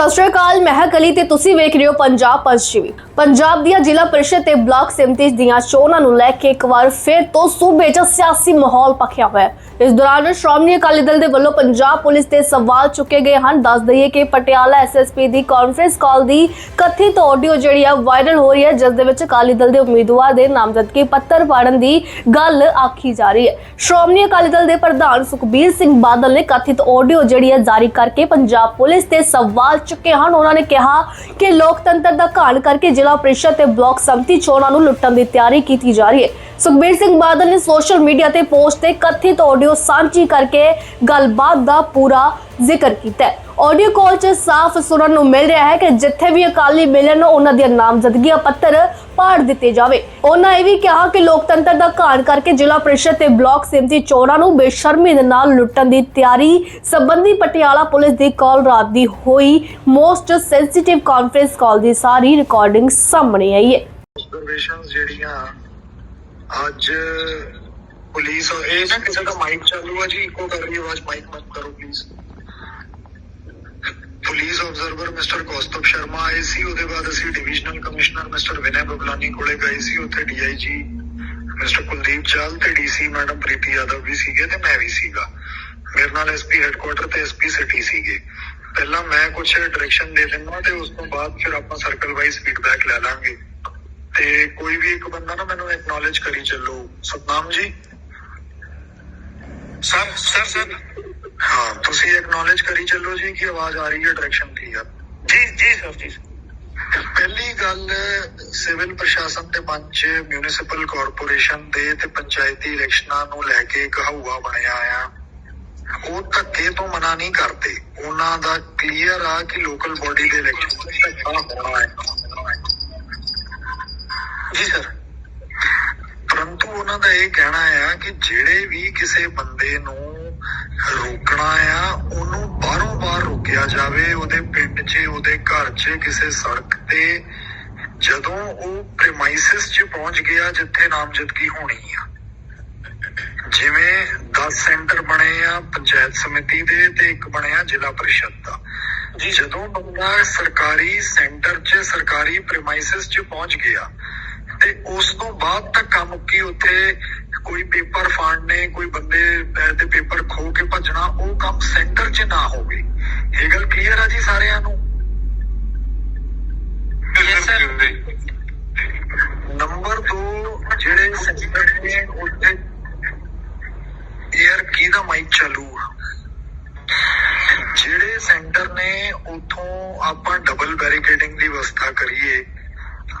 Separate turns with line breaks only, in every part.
ਸਤਿ ਸ਼੍ਰੀ ਅਕਾਲ, ਮੈਂ ਕਲੀ ਤੇ ਤੁਸੀਂ ਵੇਖ ਰਹੇ ਹੋ ਪੰਜਾਬ ਪੱਛਮੀ ਪੰਜਾਬ ਦੀਆਂ ਜ਼ਿਲ੍ਹਾ ਪਰਿਸ਼ਦ ਤੇ ਬਲਾਕ ਸਮਿਤੀ ਦੀਆਂ ਚੋਣਾਂ ਨੂੰ ਲੈ ਕੇ ਇੱਕ ਵਾਰ ਫਿਰ ਤੋਂ ਸੂਬੇ 'ਚ ਸਿਆਸੀ ਮਾਹੌਲ ਪੱਖਿਆ ਹੋਇਆ ਹੈ। ਇਸ ਦੌਰਾਨ ਸ਼੍ਰੋਮਣੀ ਅਕਾਲੀ ਦਲ ਦੇ ਵੱਲੋਂ ਪੰਜਾਬ ਪੁਲਿਸ ਤੇ ਸਵਾਲ ਚੁੱਕੇ ਗਏ ਹਨ। ਦੱਸ ਦਈਏ ਕਿ ਪਟਿਆਲਾ ਐਸਐਸਪੀ ਦੀ ਕਾਨਫਰੰਸ ਕਾਲ ਦੀ ਕਥਿਤ ਆਡੀਓ ਜਿਹੜੀ ਆ ਵਾਇਰਲ ਹੋ ਰਹੀ ਹੈ, ਜਿਸ ਦੇ ਵਿੱਚ ਅਕਾਲੀ ਦਲ ਦੇ ਉਮੀਦਵਾਰ ਦੇ ਨਾਮਜ਼ਦਗੀ ਪੱਤਰ ਪਾੜਨ ਦੀ ਗੱਲ ਆਖੀ ਜਾ ਰਹੀ ਹੈ। ਸ਼੍ਰੋਮਣੀ ਅਕਾਲੀ ਦਲ ਦੇ ਪ੍ਰਧਾਨ ਸੁਖਬੀਰ ਸਿੰਘ ਬਾਦਲ ਨੇ ਕਥਿਤ ਆਡੀਓ ਜਿਹੜੀ ਹੈ ਜਾਰੀ ਕਰਕੇ ਪੰਜਾਬ ਪੁਲਿਸ ਤੇ ਸਵਾਲ ਚੁੱਕੇ ਹਨ। ਉਹਨਾਂ ਨੇ ਕਿਹਾ ਕਿ ਲੋਕਤੰਤਰ ਦਾ ਘਾਣ ਕਰਕੇ ਜ਼ਿਲ੍ਹਾ ਪ੍ਰੀਸ਼ਦ ਤੇ ਬਲਾਕ ਸੰਮਤੀ ਚੋਣਾਂ ਨੂੰ ਲੁੱਟਣ ਦੀ ਤਿਆਰੀ ਕੀਤੀ ਜਾ ਰਹੀ ਹੈ। ਸੁਖਬੀਰ ਸਿੰਘ ਬਾਦਲ ਨੇ ਸੋਸ਼ਲ ਮੀਡੀਆ ਤੇ ਪੋਸਟ ਤੇ ਕਥਿਤ ਆਡੀਓ ਸਾਂਝੀ ਕਰਕੇ ਗੱਲਬਾਤ ਦਾ ਪੂਰਾ ਜ਼ਿਕਰ ਕੀਤਾ ਹੈ। ਆਡੀਓ ਕਾਲ 'ਚ ਸਾਫ਼ ਸੁਣਨ ਨੂੰ ਮਿਲ ਰਿਹਾ ਹੈ ਕਿ ਜਿੱਥੇ ਵੀ ਅਕਾਲੀ ਮਿਲਣ, ਉਹਨਾਂ ਦੀਆਂ ਨਾਮਜ਼ਦਗੀਆਂ ਪੱਤਰ ਪਾੜ ਦਿੱਤੇ ਜਾਵੇ। ਉਹਨਾਂ ਇਹ ਵੀ ਕਿਹਾ ਕਿ ਲੋਕਤੰਤਰ ਦਾ ਘਾਣ ਕਰਕੇ ਜ਼ਿਲ੍ਹਾ ਪ੍ਰੀਸ਼ਦ ਤੇ ਬਲਾਕ ਸਮਿਤੀ ਚੋਣਾਂ ਨੂੰ ਬੇਸ਼ਰਮੀ ਦੇ ਨਾਲ ਲੁੱਟਣ ਦੀ ਤਿਆਰੀ ਸੰਬੰਧੀ ਪਟਿਆਲਾ ਪੁਲਿਸ ਦੀ ਕਾਲ ਰਾਤ ਦੀ ਹੋਈ। ਮੋਸਟ ਸੈਂਸਿਟਿਵ ਕਾਨਫਰੰਸ ਕਾਲ ਦੀ ਸਾਰੀ ਰਿਕਾਰਡਿੰਗ ਸਾਹਮਣੇ ਆਈ ਹੈ।
ਆਬਜ਼ਰਵੇਸ਼ਨਸ ਜਿਹੜੀਆਂ ਅੱਜ ਪੁਲਿਸ ਇਹ ਨਾ ਕਿਸੇ ਦਾ ਮਾਈਕ ਚਾਲੂ ਹੈ ਜੀ ਇੱਕੋ ਕਰ ਰਹੀ ਆਵਾਜ਼ ਮਾਈਕ ਬੰਦ ਕਰੋ please police observer mister Kaustav Sharma ਆਏ ਸੀ। ਉਹਦੇ ਬਾਅਦ ਅਸੀਂ divisional commissioner mister Vinay Bablani ਕੋਲੇ ਗਏ ਸੀ। ਉੱਥੇ ਡੀਆਈਜੀ ਮਿਸਟਰ ਕੁਲਦੀਪ ਚਾਲ ਤੇ ਡੀਸੀ ਮੈਡਮ ਪ੍ਰੀਤੀ ਯਾਦਵ ਵੀ ਸੀਗੇ ਤੇ ਮੈਂ ਵੀ ਸੀਗਾ। ਮੇਰੇ ਨਾਲ ਐਸਪੀ ਹੈੱਡਕੁਆਟਰ ਤੇ ਐਸਪੀ ਸਿਟੀ ਸੀਗੇ। ਪਹਿਲਾਂ ਮੈਂ ਕੁਝ ਡਾਇਰੈਕਸ਼ਨ ਦੇ ਦਿੰਦਾ ਤੇ ਉਸ ਤੋਂ ਬਾਅਦ ਫਿਰ ਆਪਾਂ ਸਰਕਲ ਵਾਈਜ਼ ਫੀਡਬੈਕ ਲੈ ਲਾਂਗੇ। ਤੇ ਕੋਈ ਵੀ ਇੱਕ ਬੰਦਾ ਨਾ ਮੈਨੂੰ ਐਕਨੋਲਜ ਕਰੀ ਚੱਲੋ। Satnam ji. Sir sir sir. ਹਾਂ ਤੁਸੀਂ ਐਕਨੋਲਜ ਕਰੀ ਚੱਲੋ ਜੀ ਕਿ ਆਵਾਜ਼ ਆ ਰਹੀ ਹੈ ਡਾਇਰੈਕਸ਼ਨ ਕਲੀਅਰ ਜੀ ਜੀ ਸਰ ਜੀ ਪਹਿਲੀ ਗੱਲ ਸਿਵਲ ਪ੍ਰਸ਼ਾਸਨ ਦੇ ਮੰਚ ਮਿਊਨਿਸਪਲ ਕਾਰਪੋਰੇਸ਼ਨ ਦੇ ਤੇ ਪੰਚਾਇਤੀ ਇਲੈਕਸ਼ਨਾਂ ਨੂੰ ਲੈ ਕੇ ਹਊਆ ਬਣਿਆ ਆ। ਉਹ ਧੱਕੇ ਤੋਂ ਮਨਾ ਨਹੀਂ ਕਰਦੇ। ਉਹਨਾਂ ਦਾ ਕਲੀਅਰ ਆ ਕਿ ਲੋਕਲ ਬੋਡੀ ਦੇ ਇਲੈਕਸ਼ਨ ਧੱਕਾ ਹੋਣਾ ਹੈ। ਜੀ ਸਰ ਪਰੰਤੂ ਉਹਨਾਂ ਦਾ ਇਹ ਕਹਿਣਾ ਆ ਕਿ ਜਿਹੜੇ ਵੀ ਕਿਸੇ ਬੰਦੇ ਨੂੰ ਰੋਕਣਾ ਆ ਉਹਨੂੰ ਬਾਹਰੋਂ ਬਾਹਰ ਰੋਕਿਆ ਜਾਵੇ ਉਹਦੇ ਪਿੰਡ 'ਚ ਉਹਦੇ ਘਰ 'ਚ ਕਿਸੇ ਸੜਕ ਤੇ ਜਦੋਂ ਉਹ ਪ੍ਰੈਮਾਈਸਿਸ 'ਚ ਪਹੁੰਚ ਗਿਆ ਜਿੱਥੇ ਨਾਮਜ਼ਦਗੀ ਹੋਣੀ ਆ। ਜਿਵੇਂ 10 ਸੈਂਟਰ ਬਣੇ ਆ ਪੰਚਾਇਤ ਸਮਿਤੀ ਦੇ ਤੇ ਇੱਕ ਬਣਿਆ ਜ਼ਿਲ੍ਹਾ ਪਰਿਸ਼ਦ ਦਾ। ਜੀ। ਜਦੋਂ ਬੰਦਾ ਸਰਕਾਰੀ ਸੈਂਟਰ 'ਚ ਸਰਕਾਰੀ ਪ੍ਰੈਮਾਈਸਿਸ 'ਚ ਪਹੁੰਚ ਗਿਆ ਤੇ ਉਸ ਤੋਂ ਬਾਅਦ ਧੱਕਾ ਮੁੱਕੀ ਉੱਥੇ ਕੋਈ ਪੇਪਰ ਫਾੜਨੇ ਕੋਈ ਬੰਦੇ ਦੇ ਪੇਪਰ ਖੋ ਕੇ ਭੱਜਣਾ ਉਹ ਕੰਮ ਸੈਂਟਰ 'ਚ ਨਾ ਹੋਵੇ। ਇਹ ਗੱਲ ਕਲੀਅਰ ਆ ਜੀ ਸਾਰਿਆਂ ਨੂੰ? ਨੰਬਰ 2 ਜਿਹੜੇ ਸੈਂਟਰ ਨੇ ਉੱਥੇ ਯਾਰ ਕਿਹਦਾ ਮਾਈਕ ਚਾਲੂ ਆ? ਜਿਹੜੇ ਸੈਂਟਰ ਨੇ ਉਥੋਂ ਆਪਾਂ ਡਬਲ ਬੈਰੀਕੇਡਿੰਗ ਦੀ ਵਿਵਸਥਾ ਕਰੀਏ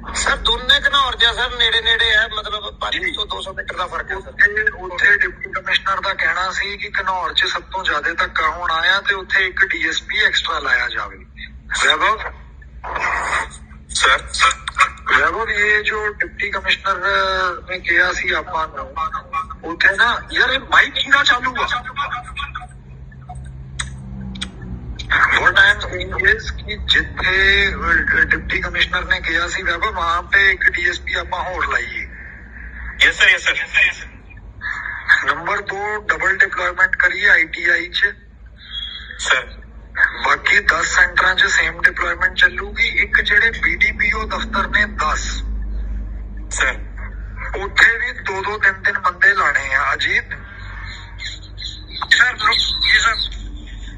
ਸਰ ਦੋਨੇ ਘਨੌਰ ਜਿਹਾ ਸਰ ਨੇੜੇ ਨੇੜੇ ਹੈ ਮਤਲਬ 500 200 ਮੀਟਰ ਦਾ ਫ਼ਰਕ ਹੈ ਸਰ
ਉੱਥੇ ਉੱਥੇ ਡਿਪਟੀ ਕਮਿਸ਼ਨਰ ਦਾ ਕਹਿਣਾ ਸੀ ਕਿ ਘਨੌਰ 'ਚ ਸਭ ਤੋਂ ਜ਼ਿਆਦਾ ਧੱਕਾ ਹੋਣ ਆਇਆ ਤੇ ਉੱਥੇ ਇੱਕ ਡੀਐਸਪੀ ਐਕਸਟਰਾ ਲਾਇਆ ਜਾਵੇ ਵੈਭਵ
ਸਰ
ਵੈਭਵ ਇਹ ਜੋ ਡਿਪਟੀ ਕਮਿਸ਼ਨਰ ਨੇ ਕਿਹਾ ਸੀ ਆਪਾਂ ਨੂੰ ਉੱਥੇ ਨਾ ਯਾਰ ਇਹ ਮਾਈਕ ਕਿਹਦਾ ਚਾਲੂ ਆ what I am saying is ਕਿ ਜਿੱਥੇ ਅਹ, ਡਿਪਟੀ ਕਮਿਸ਼ਨਰ ਨੇ ਕਿਹਾ ਸੀ ਵੈਭਵ ਵਹਾਂ पे ਇੱਕ ਡੀਐਸਪੀ ਆਪਾਂ ਹੋਰ ਲਾਈਏ
yes sir yes sir
number 2 double deployment ਕਰੀਏ ਆਈਟੀਆਈ ਚ
ਸਰ
ਬਾਕੀ 10 ਸੈਂਟਰਾਂ 'ਚ ਸੇਮ ਡਿਪਲੋਇਮੈਂਟ ਚੱਲੂਗੀ ਇੱਕ ਜਿਹੜੇ ਬੀਡੀਪੀਓ ਦਫ਼ਤਰ ਨੇ 10
ਸਰ
ਉੱਥੇ ਵੀ ਦੋ ਦੋ ਤਿੰਨ ਤਿੰਨ ਬੰਦੇ ਲਾਣੇ ਆ ਅਜੀਤ
ਸਰ ਜੀ ਸਰ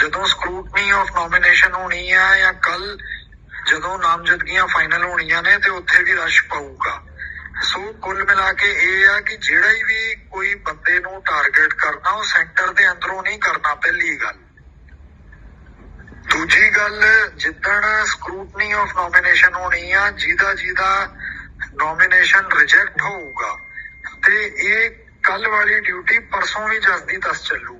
ਜਦੋਂ ਸਕਰੂਟਨੀ ਆਫ ਨੋਮੀਨੇਸ਼ਨ ਹੋਣੀ ਆ ਜਾਂ ਕੱਲ ਜਦੋਂ ਨਾਮਜ਼ਦਗੀਆਂ ਫਾਈਨਲ ਹੋਣੀਆਂ ਨੇ ਤੇ ਉੱਥੇ ਵੀ ਰਸ਼ ਪਊਗਾ। ਸੋ ਕੁੱਲ ਮਿਲਾ ਕੇ ਇਹ ਆ ਕਿ ਜਿਹੜਾ ਵੀ ਕੋਈ ਬੰਦੇ ਨੂੰ ਟਾਰਗੇਟ ਕਰਨਾ, ਉਹ ਸੈਂਟਰ ਦੇ ਅੰਦਰੋਂ ਨਹੀਂ ਕਰਨਾ ਪਹਿਲੀ ਗੱਲ। ਦੂਜੀ ਗੱਲ, ਜਿੱਦਣ ਸਕਰੂਟਨੀ ਆਫ ਨੋਮੀਨੇਸ਼ਨ ਹੋਣੀ ਆ ਜਿਹਦਾ ਜਿਹਦਾ ਨੋਮੀਨੇਸ਼ਨ ਰਿਜੈਕਟ ਹੋਊਗਾ, ਤੇ ਇਹ ਕੱਲ ਵਾਲੀ ਡਿਊਟੀ ਪਰਸੋਂ ਵੀ ਜਸਦੀ ਦੱਸ ਚੱਲੂ।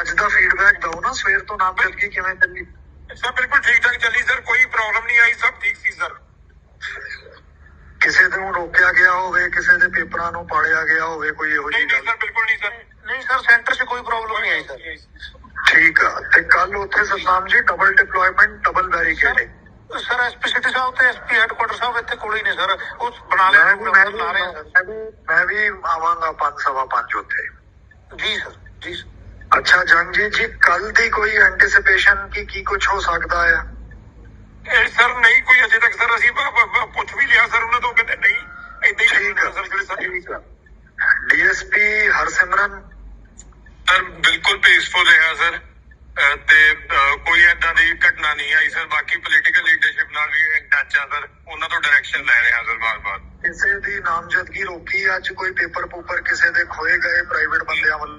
ਅੱਜ ਦਾ ਫੀਡਬੈਕ ਦਿਓ ਨਾ ਸਵੇਰ ਤੋਂ ਨਾਮਜ਼ਦਗੀ ਕਿਵੇਂ ਚੱਲੀ?
ਸਰ ਬਿਲਕੁਲ ਠੀਕ ਠਾਕ ਚੱਲੀ ਸਰ ਕੋਈ ਪ੍ਰੋਬਲਮ ਨਹੀਂ ਆਈ ਸਭ ਠੀਕ ਸੀ ਸਰ।
ਕਿਸੇ ਨੂੰ ਰੋਕਿਆ ਗਿਆ ਹੋਵੇ ਕਿਸੇ ਦੇ ਪੇਪਰਾਂ ਨੂੰ ਪਾੜਿਆ ਗਿਆ ਹੋਵੇ ਕੋਈ ਇਹੋ ਜਿਹੀ
ਨਹੀਂ ਨਹੀਂ
ਗੱਲ।
ਸਰ ਬਿਲਕੁਲ ਨਹੀਂ ਸਰ। ਨਹੀਂ ਸਰ ਸੈਂਟਰ 'ਚ ਕੋਈ ਪ੍ਰੋਬਲਮ ਨਹੀਂ ਆਈ ਸਰ।
ਠੀਕ ਆ ਤੇ ਕੱਲ ਉੱਥੇ Satnam ji double deployment double barricading
sir SP city ਸਾਹਿਬ ਤੇ ਐਸਪੀ ਹੈਡਕੁਆਟਰ ਸਾਹਿਬ ਇੱਥੇ ਕੋਲ ਹੀ ਨੇ ਸਰ। ਉਹ ਬਣਾ
ਮੈਂ
ਲਿਆ
ਵੀ ਮੈਂ ਵੀ
ਲਾ ਰਹੇ ਆ
ਮੈਂ ਵੀ- ਮੈਂ ਵੀ ਆਵਾਂਗਾ ਪੰਜ ਸਵਾ ਪੰਜ ਉੱਥੇ।
ਜੀ ਸਰ ਜੀ sir।
ਅੱਛਾ ਜੰਗਜੀਤ ਜੀ ਕੱਲ ਦੀ ਕੋਈ ਐਂਟੀਸਿਪੇਸ਼ਨ ਕਿ ਕੀ ਕੁਝ ਹੋ ਸਕਦਾ ਆ
ਇਹ ਸਰ ਨਹੀਂ ਕੋਈ ਅਜੇ ਤੱਕ ਸਰ ਅਸੀਂ ਬ- ਬ- ਬ- ਪੁੱਛ ਵੀ ਲਿਆ ਸਰ ਉਹਨਾਂ ਤੋਂ ਕਹਿੰਦੇ ਨਹੀਂ ਏਦਾਂ ਹੀ
ਠੀਕ ਆ
ਸਰ ਜਿਹੜੇ ਸਰ
ਠੀਕ ਆ ਡੀਐਸਪੀ ਹਰਸਿਮਰਨ
ਸਰ ਬਿਲਕੁਲ ਪੀਸਫੁਲ ਰਿਹਾ ਸਰ ਅਹ ਤੇ ਅਹ ਕੋਈ ਏਦਾਂ ਦੀ ਘਟਨਾ ਨਹੀਂ ਆਈ ਸਰ ਬਾਕੀ ਪੋਲੀਟੀਕਲ ਲੀਡਰਸ਼ਿਪ ਨਾਲ ਵੀ ਇਨ ਟੱਚ ਆ ਸਰ ਉਹਨਾਂ ਤੋਂ ਡਾਇਰੈਕਸ਼ਨ ਲੈ ਰਹੇ ਹਾਂ ਸਰ ਬਾਰ-ਬਾਰ
ਕਿਸੇ ਦੀ ਨਾਮਜ਼ਦਗੀ ਰੋਕੀ ਅੱਜ ਕੋਈ ਪੇਪਰ ਪੂਪਰ ਕਿਸੇ ਦੇ ਖੋਏ ਗਏ ਪ੍ਰਾਈਵੇਟ ਬੰਦਿਆਂ ਵੱਲ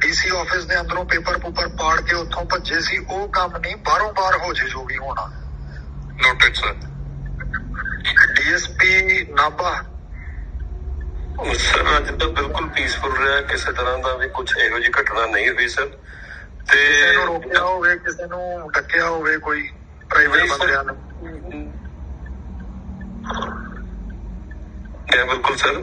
ਡੀਸੀ ਆਫਿਸ ਦੇ ਅੰਦਰੋਂ ਪੇਪਰ ਪੂਪਰ ਪਾੜ ਕੇ ਉੱਥੋਂ ਭੱਜੇ ਸੀ ਉਹ ਕੰਮ ਨਹੀਂ ਬਾਹਰੋਂ ਬਾਹਰ ਹੋ ਜੇ ਜੋ ਵੀ ਹੋਣਾ
noted sir
DSP Nabha.
Sir ਅੱਜ ਤਾਂ ਬਿਲਕੁਲ ਪੀਸਫੁਲ ਰਿਹਾ ਕਿਸੇ ਤਰ੍ਹਾਂ ਦਾ ਵੀ ਕੁਝ ਇਹੋ ਜਿਹੀ ਘਟਨਾ ਨਹੀਂ ਹੋਈ ਸਰ ਤੇ
ਕਿਸੇ ਨੂੰ ਰੋਕਿਆ ਹੋਵੇ ਕਿਸੇ ਨੂੰ ਡੱਕਿਆ ਹੋਵੇ ਕੋਈ ਪ੍ਰਾਈਵੇਟ। ਬੰਦਿਆਂ ਨੇ।
ਬਿਲਕੁਲ ਸਰ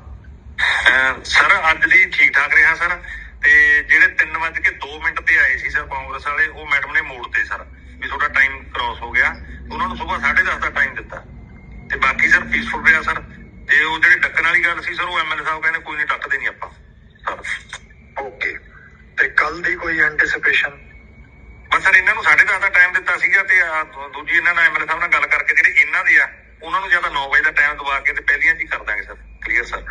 Sir ਅੱਜ ਦੀ ਠੀਕ ਠਾਕ ਰਿਹਾ ਸਰ। ਤੇ ਜਿਹੜੇ 3 ਵਜੇ ਕੇ 2 ਮਿੰਟ ਤੇ ਆਏ ਸੀ ਸਰ ਕਾਂਗਰਸ ਵਾਲੇ ਉਹ ਮੈਡਮ ਨੇ ਮੋੜਤੇ ਸਰ ਵੀ ਤੁਹਾਡਾ ਟਾਈਮ ਕ੍ਰਾਸ ਹੋ ਗਿਆ। ਉਹਨਾਂ ਨੂੰ ਸਵੇਰ 10:30 ਦਾ ਟਾਈਮ ਦਿੱਤਾ। ਤੇ ਬਾਕੀ ਸਰ ਪੀਸਫੁਲ ਰਿਹਾ ਸਰ। ਤੇ ਉਹ ਜਿਹੜੀ ਡੱਕਣ ਵਾਲੀ ਗੱਲ ਸੀ ਸਰ ਉਹ ਐਮਐਲਏ ਸਾਹਿਬ ਕਹਿੰਦੇ ਕੋਈ ਨਹੀਂ ਡੱਕਦੇ ਨਹੀਂ ਆਪਾਂ। Sir
okay. ਤੇ ਕੱਲ ਦੀ ਕੋਈ ਐਂਟੀਸਿਪੇਸ਼ਨ
ਬਸ ਸਰ ਇਹਨਾਂ ਨੂੰ 10:30 ਦਾ ਟਾਈਮ ਦਿੱਤਾ ਸੀਗਾ ਤੇ ਦੂਜੀ ਇਹਨਾਂ ਨਾਲ ਐਮਐਲਏ ਸਾਹਿਬ ਨਾਲ ਗੱਲ ਕਰਕੇ ਜਿਹੜੇ ਇਹਨਾਂ ਦੇ ਆ ਉਹਨਾਂ ਨੂੰ ਜਾਂ ਤਾਂ 9 ਵਜੇ ਦਾ ਟਾਈਮ ਦਵਾ ਕੇ ਤੇ ਪਹਿਲੀਆਂ ਚ ਹੀ ਕਰ ਦਾਂਗੇ ਸਰ। ਕਲੀਅਰ ਸਰ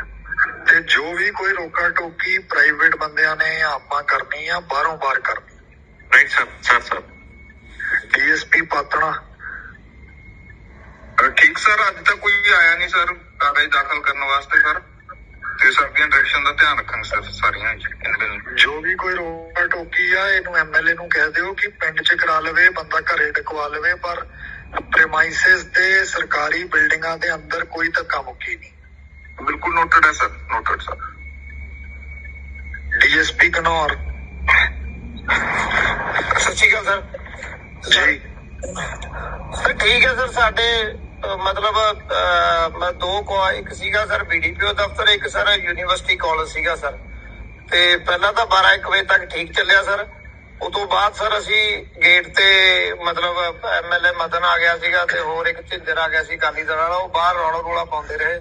ਤੇ ਜੋ ਵੀ ਕੋਈ ਰੋਕਾ ਟੋਕੀ ਪ੍ਰਾਈਵੇਟ ਬੰਦਿਆਂ ਨੇ ਆਪਾਂ ਕਰਨੀ ਆ ਬਾਹਰੋਂ ਬਾਹਰ ਕਰਨੀ।
Right sir sir sir.
DSP Patran.
ਠੀਕ ਸਰ ਅੱਜ ਤੱਕ ਕੋਈ ਆਇਆ ਨਹੀਂ ਸਰ ਕਾਗਜ਼ ਦਾਖਲ ਕਰਨ ਵਾਸਤੇ ਸਰ।
ਤੇ ਸਭ ਦੀਆਂ ਡਾਇਰੈਕਸ਼ਨ ਦਾ ਧਿਆਨ ਰੱਖਾਂਗੇ ਸਰ ਸਾਰੀਆਂ
ਜੋ ਵੀ ਕੋਈ ਰੋਕਾ ਟੋਕੀ ਆ ਇਹਨੂੰ ਐਮਐਲਏ ਨੂੰ ਕਹਿ ਦਿਓ ਕਿ ਪਿੰਡ 'ਚ ਕਰਾ ਲਵੇ ਬੰਦਾ ਘਰੇ ਟਿਕਵਾ ਲਵੇ ਪਰ ਪ੍ਰੇਮਾਈਸਿਸ ਤੇ ਸਰਕਾਰੀ ਬਿਲਡਿੰਗਾਂ ਦੇ ਅੰਦਰ ਕੋਈ ਧੱਕਾ ਮੁੱਕੀ ਨਹੀਂ।
ਬਿਲਕੁਲ ਨੋਟਡ ਹੈ sir noted sir
DSP Ghanaur
ਸਤਿ ਸ਼੍ਰੀ ਅਕਾਲ ਸਰ
ਜੀ।
ਸਰ ਠੀਕ ਹੈ ਸਰ ਸਾਡੇ ਮਤਲਬ ਮੈਂ ਦੋ ਕੋ ਇੱਕ ਸੀਗਾ ਸਰ ਬੀਡੀਪੀਓ ਦਫ਼ਤਰ ਇੱਕ ਸਰ ਯੂਨੀਵਰਸਿਟੀ ਕਾਲਜ ਸੀਗਾ ਸਰ ਤੇ ਪਹਿਲਾਂ ਤਾਂ 12 1 ਵਜੇ ਤੱਕ ਠੀਕ ਚੱਲਿਆ ਸਰ ਉਸ ਤੋਂ ਬਾਅਦ ਸਰ ਅਸੀਂ ਗੇਟ ਤੇ ਮਤਲਬ ਐਮਐਲਏ ਮਦਨ ਆ ਗਿਆ ਸੀਗਾ ਤੇ ਹੋਰ ਇੱਕ ਝਿੰਦਰ ਆ ਗਿਆ ਸੀ ਕਾਲੀ ਦਲ ਵਾਲਾ ਉਹ ਬਾਹਰ ਰੌਲਾ ਰੌਲਾ ਪਾਉਂਦੇ ਰਹੇ।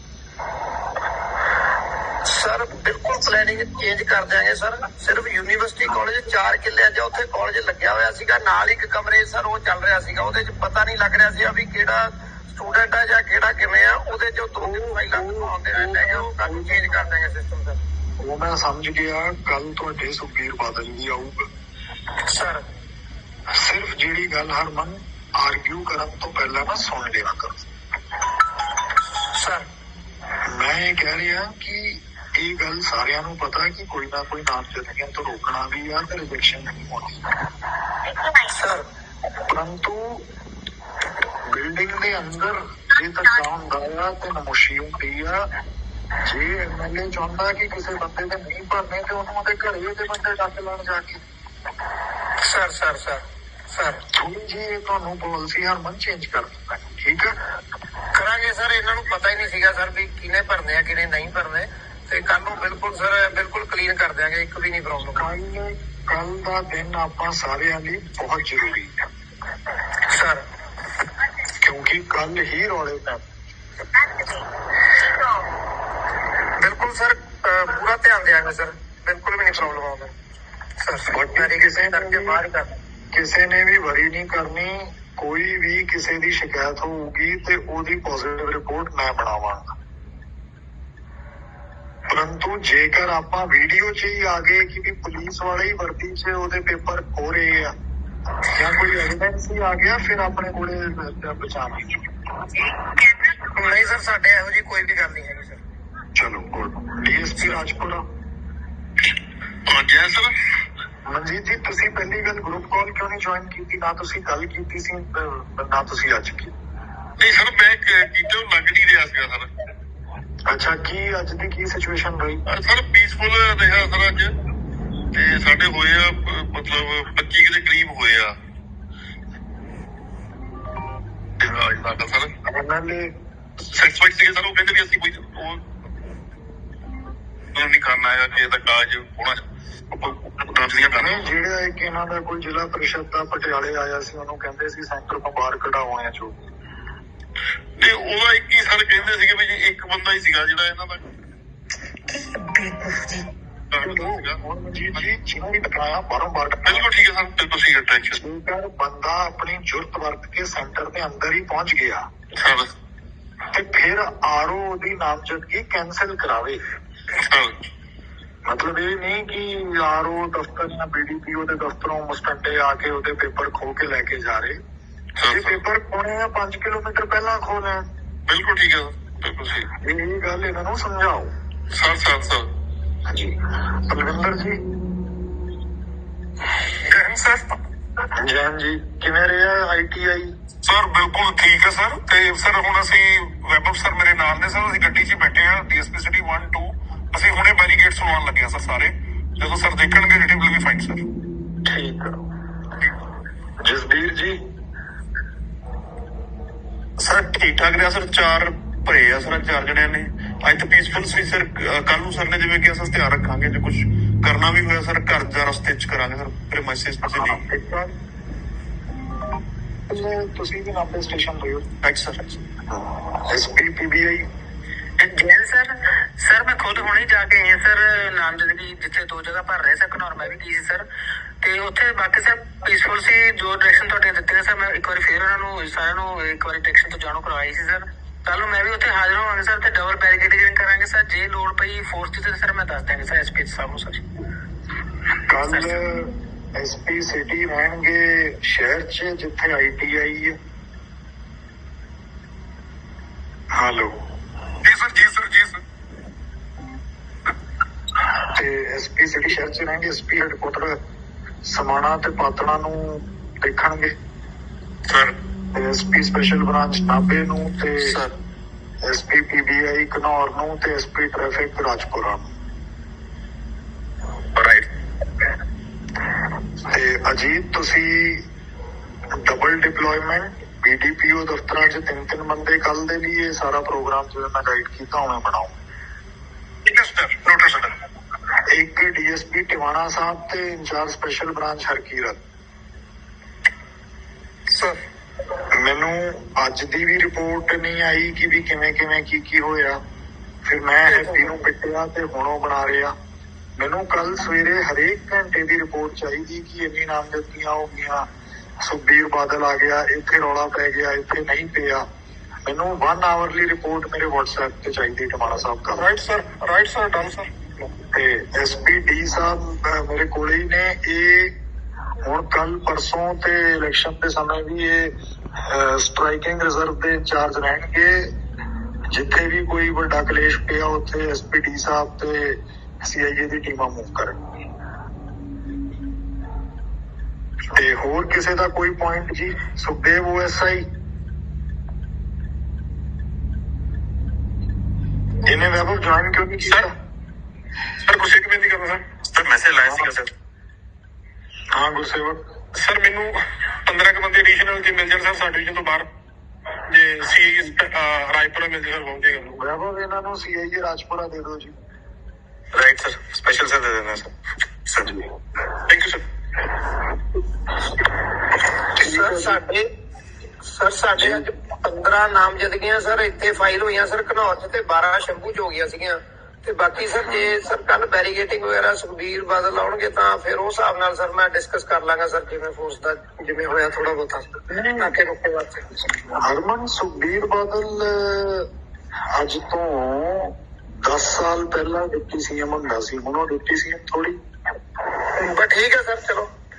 ਸਰ ਬਿਲਕੁਲ ਪਲੈਨਿੰਗ ਚੇਂਜ ਕਰ ਦਿਆਂਗੇ ਸਰ। ਸਿਰਫ ਯੂਨੀਵਰਸਿਟੀ ਕਾਲਜ 4 ਕਿੱਲਿਆਂ 'ਚ ਉੱਥੇ ਕਾਲਜ ਲੱਗਿਆ ਹੋਇਆ ਸੀਗਾ ਨਾਲ ਇੱਕ ਕਮਰੇ ਸਰ ਉਹ ਚੱਲ ਰਿਹਾ ਸੀਗਾ। ਉਹਦੇ 'ਚ ਪਤਾ ਨਹੀਂ ਲੱਗ ਰਿਹਾ ਸੀ ਵੀ ਕਿਹੜਾ ਸਟੂਡੈਂਟ ਆ ਜਾਂ ਕਿਹੜਾ ਕਿਵੇਂ ਆ। ਉਹਦੇ 'ਚੋਂ ਦੋ ਤਿੰਨ ਫਾਈਲਾਂ ਦਿਖਾਉਂਦੇ ਰਹਿੰਦੇ ਹੈਗੇ ਉਹ ਕੱਲ ਚੇਂਜ ਕਰ ਦਿਆਂਗੇ ਸਿਸਟਮ ਸਰ।
ਉਹ ਮੈਂ ਸਮਝ ਗਿਆ ਕੱਲ ਤੁਹਾਡੇ ਸੁਖਬੀਰ ਬਾਦਲ ਵੀ ਆਊਗਾ।
ਸਰ।
ਸਿਰਫ ਜਿਹੜੀ ਗੱਲ ਹਰਮਨ ਆਰਗਿਊ ਕਰਨ ਤੋਂ ਪਹਿਲਾਂ ਨਾ ਸੁਣ ਲਿਆ ਕਰੋ।
ਸਰ।
ਮੈਂ ਕਹਿ ਰਿਹਾ ਕਿ ਇਹ ਗੱਲ ਸਾਰਿਆਂ ਨੂੰ ਪਤਾ ਕਿ ਕੋਈ ਨਾ ਕੋਈ ਨਾਮਜ਼ਦਗੀਆਂ ਤੋਂ ਰੋਕਣਾ ਵੀ ਆ ਤੇ ਰਿਜੈਕਸ਼ਨ ਨਹੀਂ ਹੋਣੀ
ਸਰ
ਪਰੰਤੂ ਬਿਲਡਿੰਗ ਦੇ ਅੰਦਰ ਜੇ ਧੱਕਾ ਹੁੰਦਾ ਆ ਤੇ ਨਮੋਸ਼ੀ ਹੁੰਦੀ ਆ ਜੇ ਐਮਐਲਏ ਚਾਹੁੰਦਾ ਕਿ ਕਿਸੇ ਬੰਦੇ ਦੇ ਨਹੀਂ ਭਰਨੇ ਤੇ ਉਹਨੂੰ ਉਹਦੇ ਘਰੇ ਉਹਦੇ ਬੰਦੇ ਡੱਕ ਲੈਣ ਜਾ ਕੇ।
ਸਰ ਸਰ ਸਰ ਸਰ
ਥੋੜੀ ਜੀ ਤੁਹਾਨੂੰ ਪਾਲਿਸੀ ਹਰਮਨ ਚੇਂਜ ਕਰ ਦਿੱਤਾ ਠੀਕ ਹੈ
ਕਰਾਂਗੇ ਸਰ ਇਹਨਾਂ ਨੂੰ ਪਤਾ ਹੀ ਨਹੀਂ ਸੀਗਾ ਸਰ ਵੀ ਕਿਹਨੇ ਭਰਨੇ ਆ ਕਿਹਨੇ ਨਹੀਂ ਭਰਨੇ। ਤੇ ਕੱਲ ਨੂੰ ਬਿਲਕੁਲ ਸਰ ਬਿਲਕੁਲ ਕਲੀਨ ਕਰ ਦਿਆਂਗੇ ਇੱਕ ਵੀ ਨਹੀਂ ਪ੍ਰੋਬਲਮ
ਕੱਲ ਕੱਲ ਦਾ ਦਿਨ ਆਪਾਂ ਸਾਰਿਆਂ ਲਈ ਬਹੁਤ ਜ਼ਰੂਰੀ ਹੈ।
ਸਰ।
ਕਿਉਂਕਿ ਕੱਲ ਹੀ ਰੌਲੇ ਪੈ
ਬਿਲਕੁਲ ਸਰ ਪੂਰਾ ਧਿਆਨ ਦਿਆਂਗੇ ਸਰ। ਬਿਲਕੁਲ ਵੀ ਨਹੀਂ ਪ੍ਰੋਬਲਮ ਆਉਂਦਾ। ਸਰ ਮੇਰੀ
ਕਿਸੇ
ਕਰਕੇ ਬਾਹਰ ਕਰ
ਕਿਸੇ ਨੇ ਵੀ ਵਰੀ ਨਹੀਂ ਕਰਨੀ ਕੋਈ ਵੀ ਕਿਸੇ ਦੀ ਸ਼ਿਕਾਇਤ ਹੋਊਗੀ ਤੇ ਉਹਦੀ ਪੋਜ਼ਿਟਿਵ ਰਿਪੋਰਟ ਮੈਂ ਬਣਾਵਾਂਗਾ। ਪਰੰਤੂ ਜੇਕਰ ਆਪਾਂ ਵੀਡੀਓ 'ਚ ਹੀ ਆ ਗਏ ਕਿ ਵੀ ਪੁਲਿਸ ਵਾਲੇ ਹੀ ਵਰਦੀ 'ਚ ਉਹਦੇ ਪੇਪਰ ਖੋ ਰਹੇ ਆ ਜਾਂ ਕੋਈ ਐਵੀਡੈਂਸ ਹੀ ਆ ਗਿਆ ਫਿਰ ਆਪਣੇ ਕੋਲੇ ਬਚਾ ਨਹੀਂ
ਸਰ ਸਾਡੇ ਇਹੋ ਜੀ ਕੋਈ ਵੀ ਗੱਲ ਨਹੀਂ ਹੈਗੀ ਸਰ।
ਚਲੋ ਗੁੱਡ। ਡੀਐਸਪੀ ਰਾਜਪੁਰਾ।
ਜੈ ਸਰ।
ਮਨਜੀਤ ਜੀ ਤੁਸੀਂ ਪਹਿਲੀ ਗੱਲ ਗਰੁੱਪ ਕਾਲ ਕਿਉਂ ਨਹੀਂ ਜੁਆਇਨ ਕੀਤੀ? ਨਾ ਤੁਸੀਂ ਕੱਲ ਕੀਤੀ ਸੀ ਨਾ ਤੁਸੀਂ ਅੱਜ ਕੀਤੀ।
ਨਹੀਂ ਸਰ ਮੈਂ ਕਿਤੇ ਲੱਗ ਨਹੀਂ ਰਿਹਾ ਸੀਗਾ ਸਰ।
ਅੱਛਾ ਕੀ ਅੱਜ ਦੀ ਕੀ ਸਿਚੁਏਸ਼ਨ ਰਹੀ?
ਸਰ ਪੀਸਫੁਲ ਰਿਹਾ ਸਰ ਅੱਜ। ਤੇ ਸਾਡੇ ਹੋਏ ਆ ਮਤਲਬ 25 ਕੁ ਦੇ ਕਰੀਬ ਹੋਏ ਆ। ਤੇ ਅੱਜ ਤੱਕ ਸਰ
ਐਮਐਲਏ
ਸੈਟੀਸਫਾਈਡ ਸੀਗੇ ਸਰ ਉਹ ਕਹਿੰਦੇ ਵੀ ਅਸੀਂ ਕੋਈ ਉਹ ਉਹ ਨਹੀਂ ਕਰਨਾ ਹੈ ਕਿ ਇਹਦਾ ਕਾਜ ਹੋਣਾ ਕਾਂਸਲੀਆਂ ਕਰਨਾ
ਨਹੀਂ ਜਿਹੜਾ ਇੱਕ ਇਹਨਾਂ ਦਾ ਕੋਈ ਜ਼ਿਲ੍ਹਾ ਪ੍ਰੀਸ਼ਦ ਦਾ ਪਟਿਆਲੇ ਆਇਆ ਸੀ ਉਹਨੂੰ ਕਹਿੰਦੇ ਸੀ ਸੈਂਟਰ ਤੋਂ ਬਾਹਰ ਕਢਾਉਣੇ ਆ ਜੋ
ਤੇ ਉਹਦਾ ਇੱਕ ਹੀ ਸਰ ਕਹਿੰਦੇ ਸੀਗੇ ਵੀ ਜੀ ਇੱਕ ਬੰਦਾ ਹੀ ਸੀਗਾ ਜਿਹੜਾ ਇਹਨਾਂ ਦਾ ਬਿਲਕੁਲ ਠੀਕ ਹੈ ਸਰ ਤੇ ਤੁਸੀਂ ਟੈਨਸ਼ਨ
ਜੇਕਰ ਬੰਦਾ ਆਪਣੀ ਜੁਰਤ ਵਰਤ ਕੇ ਸੈਂਟਰ ਦੇ ਅੰਦਰ ਹੀ ਪਹੁੰਚ ਗਿਆ।
ਸਰ।
ਤੇ ਫਿਰ ਆਰਓ ਦੀ ਨਾਮਜ਼ਦਗੀ ਕੈਨਸਲ ਕਰਾਵੇ।
ਸਰ।
ਮਤਲਬ ਇਹ ਨਹੀਂ ਕਿ ਆਰਓ ਦਫ਼ਤਰ ਜਾਂ ਬੀਡੀਪੀਓ ਦੇ ਦਫ਼ਤਰੋਂ ਮੁਸਟੰਡੇ ਆ ਕੇ ਉਹਦੇ ਪੇਪਰ ਖੋ ਕੇ ਲੈ ਕੇ ਜਾ ਰਹੇ।
ਸਰ
ਇਹ ਪੇਪਰ ਖੋਣੇ ਆ 5 ਕਿਲੋਮੀਟਰ ਪਹਿਲਾਂ ਖੋ ਲੈਣ
ਬਿਲਕੁਲ ਠੀਕ ਹੈ ਬਿਲਕੁਲ ਸਹੀ
ਇਹ ਗੱਲ ਇਹਨਾਂ ਨੂੰ ਸਮਝਾਓ
ਸਰ ਸਰ ਸਰ
ਹਾਂਜੀ ਬਲਵਿੰਦਰ ਜੀ
ਗਹਿਨ ਸਰ
ਜੈਨ ਜੀ ਕਿਵੇਂ ਰਿਹਾ ਆਈਟੀਆਈ
ਸਰ ਬਿਲਕੁਲ ਠੀਕ ਹੈ ਸਰ ਤੇ ਸਰ ਹੁਣ ਅਸੀਂ ਵੈਬ ਅਫਸਰ ਮੇਰੇ ਨਾਲ ਨੇ ਸਰ ਅਸੀਂ ਗੱਡੀ 'ਚ ਹੀ ਬੈਠੇ ਆ ਡੀਐਸਪੀ ਸਿਟੀ 1 2 ਅਸੀਂ ਹੁਣੇ ਬੈਰੀਗੇਡਸ ਲਵਾਉਣ ਲੱਗੇ ਆ ਸਰ ਸਾਰੇ ਜਦੋਂ ਸਰ ਦੇਖਣਗੇ ਰਿਟਿਵ ਵਿਲ ਬੀ ਫਾਈਨ ਸਰ।
ਠੀਕ ਆ ਜਸਬੀਰ ਜੀ
ਸਰ ਠੀਕ ਠਾਕ ਰਿਹਾ ਸਰ? ਚਾਰ ਭਰੇ ਆ ਸਰ ਚਾਰ ਜਣਿਆਂ ਨੇ। ਅੱਜ ਤਾਂ ਪੀਸਫੁਲ ਸੀ ਸਰ। ਕੱਲ ਨੂੰ ਸਰ ਨੇ ਜਿਵੇਂ ਕਿ ਅਸਾਂ ਧਿਆਨ ਰੱਖਾਂਗੇ ਜੇ ਕੁਝ ਕਰਨਾ ਵੀ ਹੋਇਆ ਸਰ ਘਰ ਜਾਂ ਰਸਤੇ 'ਚ ਕਰਾਂਗੇ ਸਰ। ਪ੍ਰੈਮਾਈਸਿਸ ਤੇ ਨਹੀਂ
ਤੁਸੀਂ ਵੀ ਨਾਪੇ ਸਟੇਸ਼ਨ ਰਹੇ ਹੋ?
Thanks sir
SP PBI
Jain sir. Sir ਮੈਂ ਖੁਦ ਹੁਣੇ ਜਾ ਕੇ ਆਇਆ ਸਰ ਨਾਮਜ਼ਦਗੀ ਜਿੱਥੇ ਦੋ ਜਗ੍ਹਾ ਭਰ ਰਹੇ ਸਕਣ ਔਰ ਮੈਂ ਵੀ ਗਈ ਸੀ ਸਰ। ਤੇ ਉੱਥੇ ਬਾਕੀ ਸਭ ਪੀਸਫੁਲ ਸੀ ਜੋ ਡਾਇਰੈਕਸ਼ਨ ਤੁਹਾਡੇ ਦਿੱਤੇ ਸਰ ਮੈਂ ਇੱਕ ਵਾਰੀ ਫੇਰ ਉਹਨਾਂ ਨੂੰ ਸਾਰਿਆਂ ਨੂੰ ਇੱਕ ਵਾਰੀ ਡਾਇਰੈਕਸ਼ਨ ਤੋਂ ਜਾਣੂ ਕਰਵਾਈ ਸੀ ਸਰ। ਕੱਲ ਨੂੰ ਮੈਂ ਵੀ ਉੱਥੇ ਹਾਜ਼ਰ ਹੋਵਾਂਗਾ ਸਰ ਤੇ ਡਬਲ ਬੈਰੀਕੇਡਿੰਗ ਕਰਾਂਗੇ ਸਰ। ਜੇ ਲੋੜ ਪਈ ਫੋਰਸ ਤੇ ਸਰ ਮੈਂ ਦੱਸ ਦਾਂਗਾ ਸਰ ਐਸਪੀ ਸਾਹਿਬ ਨੂੰ ਸਰ।
ਕੱਲ ਐਸਪੀ ਸਿਟੀ ਰਹਿਣਗੇ ਸ਼ਹਿਰ 'ਚ ਜਿੱਥੇ ਆਈਟੀਆਈ ਹੈ। Hello
sir ji sir ji sir.
ਤੇ ਐਸਪੀ ਸਿਟੀ ਸ਼ਹਿਰ 'ਚ ਰਹਿਣਗੇ ਐਸਪੀ ਹੈਡਕੁਆਟਰ ਸਮਾਣਾ ਤੇ ਪਾਤਣਾ ਨੂੰ ਦੇਖਣਗੇ।
ਸਰ।
ਐਸਪੀ ਸਪੈਸ਼ਲ ਬ੍ਰਾਂਚ ਨਾਭੇ ਨੂੰ ਤੇ
ਸਰ।
ਐਸਪੀ ਪੀਬੀਆਈ ਘਨੌਰ ਨੂੰ ਤੇ ਐਸਪੀ ਟ੍ਰੈਫਿਕ ਰਾਜਪੁਰਾ ਨੂੰ।
ਰਾਈਟ
ਤੇ ਅਜੀਤ ਤੁਸੀਂ ਡਬਲ ਡਿਪਲੋਇਮੈਂਟ ਬੀਡੀਪੀਓ ਦਫ਼ਤਰਾਂ 'ਚ ਤਿੰਨ ਤਿੰਨ ਬੰਦੇ ਕੱਲ ਦੇ ਲਈ ਇਹ ਸਾਰਾ ਪ੍ਰੋਗਰਾਮ ਜਿਵੇਂ ਮੈਂ ਗਾਈਡ ਕੀਤਾ ਉਵੇਂ ਬਣਾਓ।
ਠੀਕ ਹੈ ਸਰ ਨੋਟ ਸਰ
ਇੱਕ ਡੀਐਸਪੀ ਟਿਵਾਣਾ ਸਾਹਿਬ ਤੇ incharge special branch Harkirat.
Sir
ਮੈਨੂੰ ਅੱਜ ਦੀ ਵੀ ਰਿਪੋਰਟ ਨਹੀਂ ਆਈ ਕਿ ਵੀ ਕਿਵੇਂ ਕਿਵੇਂ ਕੀ ਕੀ ਹੋਇਆ। ਫਿਰ ਮੈਂ ਹੈਪੀ ਨੂੰ ਪਿੱਟਿਆ ਤੇ ਹੁਣ ਉਹ ਬਣਾ ਰਿਹਾ। ਮੈਨੂੰ ਕੱਲ ਸਵੇਰੇ ਹਰੇਕ ਘੰਟੇ ਦੀ ਰਿਪੋਰਟ ਚਾਹੀਦੀ ਕਿ ਇੰਨੀ ਨਾਮਜ਼ਦਗੀਆਂ ਹੋ ਗਈਆਂ। ਸੁਖਬੀਰ ਬਾਦਲ ਆ ਗਿਆ ਇੱਥੇ ਰੌਲਾ ਪੈ ਗਿਆ ਇੱਥੇ ਨਹੀਂ ਪਿਆ। ਮੈਨੂੰ 1 ਆਵਰਲੀ ਰਿਪੋਰਟ ਮੇਰੇ WhatsApp ਤੇ ਚਾਹੀਦੀ ਟਮਾਣਾ ਸਾਹਿਬ ਕੱਲ
right sir right sir done sir
ਤੇ ਐਸਪੀਡੀ ਸਾਹਿਬ ਮੇਰੇ ਕੋਲੇ ਹੀ ਨੇ। ਇਹ ਹੁਣ ਕੱਲ ਪਰਸੋਂ ਤੇ ਇਲੈਕਸ਼ਨ ਦੇ ਸਮੇਂ ਵੀ ਇਹ ਸਟ੍ਰਾਈਕਿੰਗ ਰਿਜ਼ਰਵ ਦੇ ਇੰਚਾਰਜ ਰਹਿਣਗੇ। ਜਿੱਥੇ ਵੀ ਕੋਈ ਵੱਡਾ ਕਲੇਸ਼ ਪਿਆ ਉੱਥੇ ਐਸਪੀਡੀ ਸਾਹਿਬ ਤੇ ਸੀਆਈਏ ਦੀ ਟੀਮਾਂ ਮੂਵ ਕਰਨਗੀਆਂ। ਤੇ ਹੋਰ ਕਿਸੇ ਦਾ ਕੋਈ ਪੁਆਇੰਟ ਜੀ? ਸੁਖਦੇਵ ਓਐਸਆਈ ਇਹਨੇ ਵੈਬਰ ਜੁਆਇਨ ਕਿਉਂ ਨਹੀਂ ਕੀਤਾ?
ਸਰ ਕੁਛ ਇੱਕ ਬੇਨਤੀ ਕਰਨਾ ਸਰ ਸਰ ਮੈਸੇਜ ਲਾਇਆ ਸੀਗਾ ਸਰ।
ਹਾਂ ਗੁਰਸੇਵਕ
ਸਰ ਮੈਨੂੰ 15 ਕੁ ਬੰਦੇ ਐਡੀਸ਼ਨਲ ਜੇ ਮਿਲ ਜਾਣ ਸਰ ਸਾਡੇ ਡਿਵੀਜ਼ਨ ਤੋਂ ਬਾਹਰ ਜੇ ਸੀ ਰਾਏਪੁਰਾ ਮਿਲ ਜੇ ਸਰ ਪਹੁੰਚ ਜਾਏਗਾ
ਵੈਭਵ ਇਹਨਾਂ ਨੂੰ ਸੀਆਈਏ ਰਾਜਪੁਰਾ ਦੇ ਦਿਓ ਜੀ।
ਰਾਈਟ ਸਰ ਸਪੈਸ਼ਲ ਸਰ ਦੇ ਦੇਣਾ sir sir thank you sir
sir ਸਾਡੇ ਸਰ ਸਾਡੇ ਅੱਜ 15 ਨਾਮਜ਼ਦਗੀਆਂ ਸਰ ਇੱਥੇ ਫਾਈਲ ਹੋਈਆਂ ਸਰ ਘਨੌਰ 'ਚ ਤੇ 12 ਸ਼ੰਭੂ 'ਚ ਹੋ ਗਈਆਂ ਸੀਗੀਆਂ। ਤੇ ਬਾਕੀ ਸਰ ਜੇ ਸਰ ਕੱਲ ਬੈਰੀਗੇਟਿੰਗ ਵਗੈਰਾ ਸੁਖਬੀਰ ਬਾਦਲ ਆਉਣਗੇ ਤਾਂ ਫਿਰ ਉਸ ਹਿਸਾਬ ਨਾਲ ਸਰ ਮੈਂ ਡਿਸਕਸ ਕਰ ਲਾਂਗਾ ਸਰ ਜਿਵੇਂ ਫੋਰਸ ਦਾ ਜਿਵੇਂ ਹੋਇਆ ਥੋੜਾ ਬਹੁਤਾ। ਰੁਕੇ ਵਾਸਤੇ
ਹਰਮਨ ਸੁਖਬੀਰ ਬਾਦਲ ਅੱਜ ਤੋਂ 10 ਸਾਲ ਪਹਿਲਾਂ ਡਿਪਟੀ ਸੀਐਮ ਹੁੰਦਾ ਸੀ ਹੁਣ ਉਹ ਡਿਪਟੀ ਸੀਐਮ ਥੋੜੀ
ਪਰ ਠੀਕ ਹੈ ਸਰ ਚਲੋ।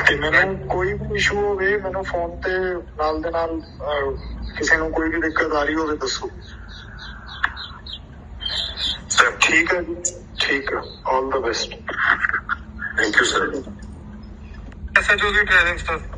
ਤੇ ਮੈਨੂੰ ਕੋਈ ਵੀ ਇਸ਼ੂ ਹੋਵੇ, ਮੈਨੂੰ ਫੋਨ ਤੇ ਨਾਲ ਦੇ ਨਾਲ ਕਿਸੇ ਨੂੰ ਕੋਈ ਵੀ ਦਿੱਕਤ ਆ ਰਹੀ ਹੋਵੇ, ਦੱਸੋ।
ਸਰ,
ਠੀਕ ਹੈ ਠੀਕ ਹੈ। All the best
thank you sir
SHO the. Training sir